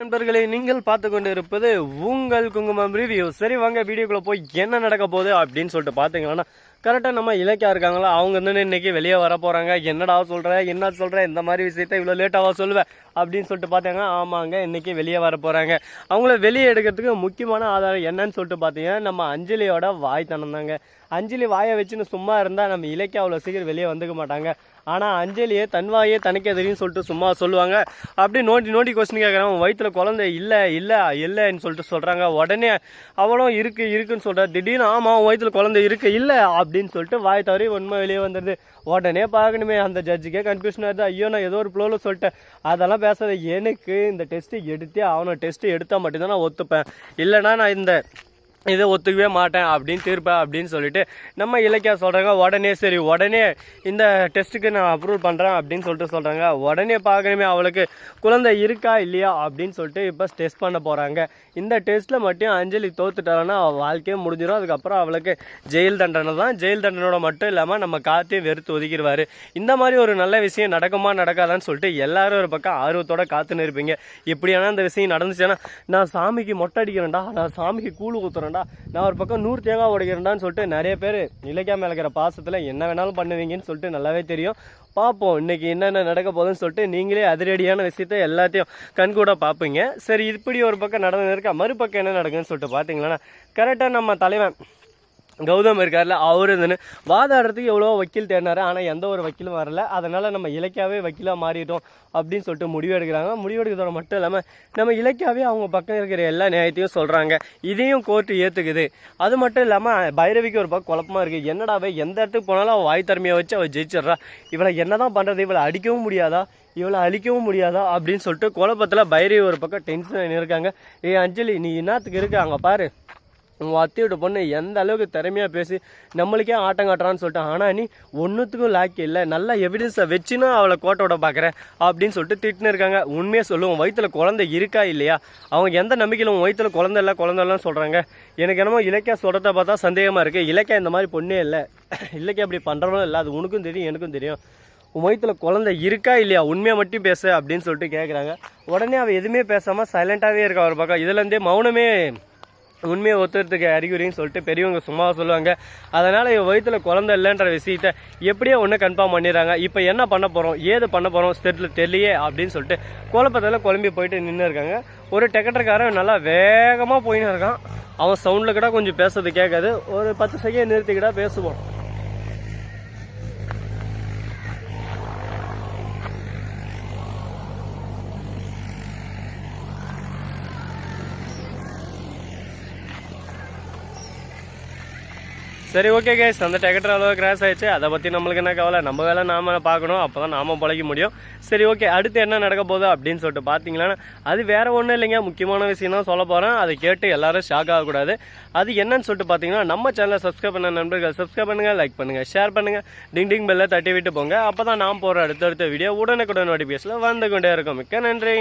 நண்பர்களே நீங்கள் பார்த்து கொண்டு இருப்பது உங்கள் குங்குமம் ரிவ்யூ சரி வாங்க வீடியோக்குள்ள போய் என்ன நடக்க போகுது அப்படின்னு சொல்லிட்டு பார்த்தீங்கன்னா கரெக்டாக நம்ம இலக்கியா இருக்காங்களோ? அவங்க வந்து இன்றைக்கி வெளியே வர போகிறாங்க என்னடா சொல்கிற என்ன சொல்கிற இந்த மாதிரி விஷயத்த இவ்வளோ லேட்டாக சொல்லுவேன் அப்படின்னு சொல்லிட்டு பார்த்தாங்க ஆமாங்க இன்றைக்கி வெளியே வர போகிறாங்க அவங்கள வெளியே எடுக்கிறதுக்கு முக்கியமான ஆதாரம் என்னன்னு சொல்லிட்டு பார்த்தீங்கன்னா நம்ம அஞ்சலியோட வாய் தனம் தாங்க. அஞ்சலி வாயை வச்சுன்னு சும்மா இருந்தால் நம்ம இலக்கிய அவ்வளோ சீக்கிரம் வெளியே வந்துக்க மாட்டாங்க. ஆனால் அஞ்சலியே தன்வாயே தனக்கு தனக்கே சொல்லிட்டு சும்மா சொல்லுவாங்க. அப்படி நோண்டி நோண்டி கொஸ்டின் கேட்குறாங்க வயிற்றுல குழந்தை இல்லை இல்லை இல்லைன்னு சொல்லிட்டு சொல்கிறாங்க உடனே அவளும் இருக்குது இருக்குன்னு சொல்கிறா திடீர்னு ஆமாம் வயிற்றுல குழந்தை இருக்குது இல்லை அப்படின்னு சொல்லிட்டு வாய் தவறி உண்மை வெளியே வந்துடுது உடனே பார்க்கணுமே அந்த ஜட்ஜுக்கே கன்ஃபியூஷன் ஆகுது ஐயோ நான் ஏதோ ஒரு ப்ளோவில் சொல்லிட்டேன். அதெல்லாம் பேசாத எனக்கு இந்த டெஸ்ட்டு எடுத்தே அவனை டெஸ்ட்டு எடுத்தால் மட்டும்தான் நான் ஒத்துப்பேன். இல்லைனா நான் இந்த இதை ஒத்துக்கவே மாட்டேன் அப்படின்னு தீர்ப்பேன் அப்படின்னு சொல்லிட்டு நம்ம இலக்கியா சொல்கிறாங்க உடனே சரி உடனே இந்த டெஸ்ட்டுக்கு நான் அப்ரூவ் பண்ணுறேன் அப்படின்னு சொல்லிட்டு சொல்கிறாங்க உடனே பார்க்கணுமே அவளுக்கு குழந்தை இருக்கா இல்லையா அப்படின்னு சொல்லிட்டு இப்போ டெஸ்ட் பண்ண போகிறாங்க இந்த டெஸ்ட்டில் மட்டும் அஞ்சலி தோத்துட்டாங்கன்னா அவள் வாழ்க்கையே முடிஞ்சிடும் அதுக்கப்புறம் அவளுக்கு ஜெயில் தண்டனை தான். ஜெயில் தண்டனோட மட்டும் இல்லாமல் நம்ம காத்தையும் வெறுத்து ஒதுக்கிடுவார். இந்த மாதிரி ஒரு நல்ல விஷயம் நடக்குமா நடக்காதான்னு சொல்லிட்டு எல்லாரும் ஒரு பக்கம் ஆர்வத்தோட காத்துன்னு இருப்பீங்க இப்படியான இந்த விஷயம் நடந்துச்சுன்னா நான் சாமிக்கு மொட்டை அடிக்கிறேன்டா. நான் சாமிக்கு கூழ் ஊத்துறேன்டா நான் ஒரு பக்கம் நூறு தேங்காய் உடைக்கிறேன்டான்னு சொல்லிட்டு நிறைய பேர் இலக்கியா மேல இருக்கிற பாசத்தில் என்ன வேணாலும் பண்ணுவீங்கன்னு சொல்லிட்டு நல்லாவே தெரியும். பார்ப்போம் இன்னைக்கு என்னென்ன நடக்க போகுதுன்னு சொல்லிட்டு நீங்களே அதிரடியான விஷயத்த எல்லாத்தையும் கண்கூட பார்ப்பீங்க. சரி இப்படி ஒரு பக்கம் நடந்து இருக்கா? மறுபக்கம் என்ன நடக்குதுன்னு சொல்லிட்டு பார்த்தீங்களன்னா கரெக்டாக நம்ம தலைவன் கௌதம் இருக்கார்ல அவர் இதுன்னு வாதாடுறதுக்கு எவ்வளோ வக்கீல் தேடினாரு ஆனால் எந்த ஒரு வக்கீலும் வரல. அதனால் நம்ம இலக்கியாவே வக்கீலாக மாறிட்டோம் அப்படின்னு சொல்லிட்டு முடிவு எடுக்கிறாங்க. முடிவு எடுக்கிறதோட மட்டும் இல்லாமல் நம்ம இலக்கியாவே அவங்க பக்கம் இருக்கிற எல்லா நியாயத்தையும் சொல்கிறாங்க இதையும் கோர்ட்டு ஏற்றுக்குது அது மட்டும் இல்லாமல் பைரவிக்கு ஒரு பக்கம் குழப்பமா இருக்குது என்னடாவே எந்த இடத்துக்கு போனாலும் அவள் வாய் திறமையை வச்சு அவள் ஜெயிச்சிடுறா. இவளை என்ன தான் பண்ணுறது இவளை அடிக்கவும் முடியாதா? இவளை அழிக்கவும் முடியாதா? அப்படின்னு சொல்லிட்டு குழப்பத்தில் பைரவி ஒரு பக்கம் டென்ஷன் இருக்காங்க ஏ அஞ்சலி நீ என்னத்துக்கு இருக்க? அங்கே பாரு. உன் அத்தையோட பொண்ணு எந்த அளவுக்கு திறமையாக பேசி நம்மளுக்கே ஆட்டம் காட்டுறான்னு சொல்லிட்டு ஆனால் நீ ஒன்றுத்துக்கும் லாக்கி இல்லை. நல்லா எவிடன்ஸை வச்சுன்னா அவளை கோட்டோட பார்க்குறேன் அப்படின்னு சொல்லிட்டு திட்டுன்னு இருக்காங்க. உண்மையாக சொல்லுவோம் வயிற்றுல குழந்தை இருக்கா இல்லையா? அவங்க எந்த நம்பிக்கையில் உன் வயிற்றுல குழந்தை இல்லை குழந்தை இல்லைன்னு சொல்கிறாங்க எனக்கு என்னமோ இலக்கியா சொல்கிறத பார்த்தா சந்தேகமாக இருக்குது இலக்கியா இந்த மாதிரி பொண்ணே இல்லை. இலக்கியா அப்படி பண்ணுறவனும் இல்லை. அது உனக்கும் தெரியும் எனக்கும் தெரியும். உன் வயிற்றுல குழந்தை இருக்கா இல்லையா? உண்மையை மட்டும் பேசு அப்படின்னு சொல்லிட்டு கேட்குறாங்க உடனே அவள் எதுவுமே பேசாமல் சைலண்ட்டாகவே இருக்கா ஒரு பக்கம். இதுலேருந்தே மௌனமே உண்மையை ஒத்துறதுக்கு அறிகுறின்னு சொல்லிட்டு பெரியவங்க சும்மா சொல்லுவாங்க. அதனால் இவன் வயிற்றுல குழந்த இல்லைன்ற விஷயத்த எப்படியோ ஒன்று கன்ஃபார்ம் பண்ணிடுறாங்க. இப்போ என்ன பண்ண போகிறோம் ஏது பண்ண போகிறோம் ஸ்டெட்டில் தெரியலையே அப்படின்னு சொல்லிட்டு குழப்பத்தில் குழம்பி போயிட்டு நின்று இருக்காங்க. ஒரு டெக்கட்டர்காரன் நல்லா வேகமாக போயின்னு இருக்கான். அவன் சவுண்டில் கூட கொஞ்சம் பேசுறது கேட்காது. ஒரு பத்து செகண்ட் நிறுத்திக்கிட்டா பேசுவோம் சரி ஓகே கேஸ் அந்த டெக்கட்டர் அளவு கிராஸ் ஆயிடுச்சு. அதை பற்றி நம்மளுக்கு என்ன கவலை? நம்ம வேலை நாம பார்க்கணும். அப்போ தான் நாம பிழைக்க முடியும். சரி ஓகே அடுத்து என்ன நடக்க போகுது அப்படின்னு சொல்லிட்டு பார்த்தீங்கன்னா அது வேற ஒன்றும் இல்லைங்க. முக்கியமான விஷயம் தான் சொல்ல போகிறேன் அதை கேட்டு எல்லாரும் ஷாக் ஆகக்கூடாது. அது என்னன்னு சொல்லிட்டு பார்த்தீங்கன்னா நம்ம சேனலை சப்ஸ்கிரைப் பண்ண நண்பர்கள் சப்ஸ்கிரைப் பண்ணுங்கள் லைக் பண்ணுங்கள் ஷேர் பண்ணுங்கள் டிங் டிங் பெல்லை தட்டி விட்டு போங்க. அப்போ தான் நான் போகிற அடுத்தடுத்த வீடியோ உடனுக்குடன் நோட்டிஃபிகேஷனில் வந்து கொண்டே இருக்கும். மிக்க நன்றி.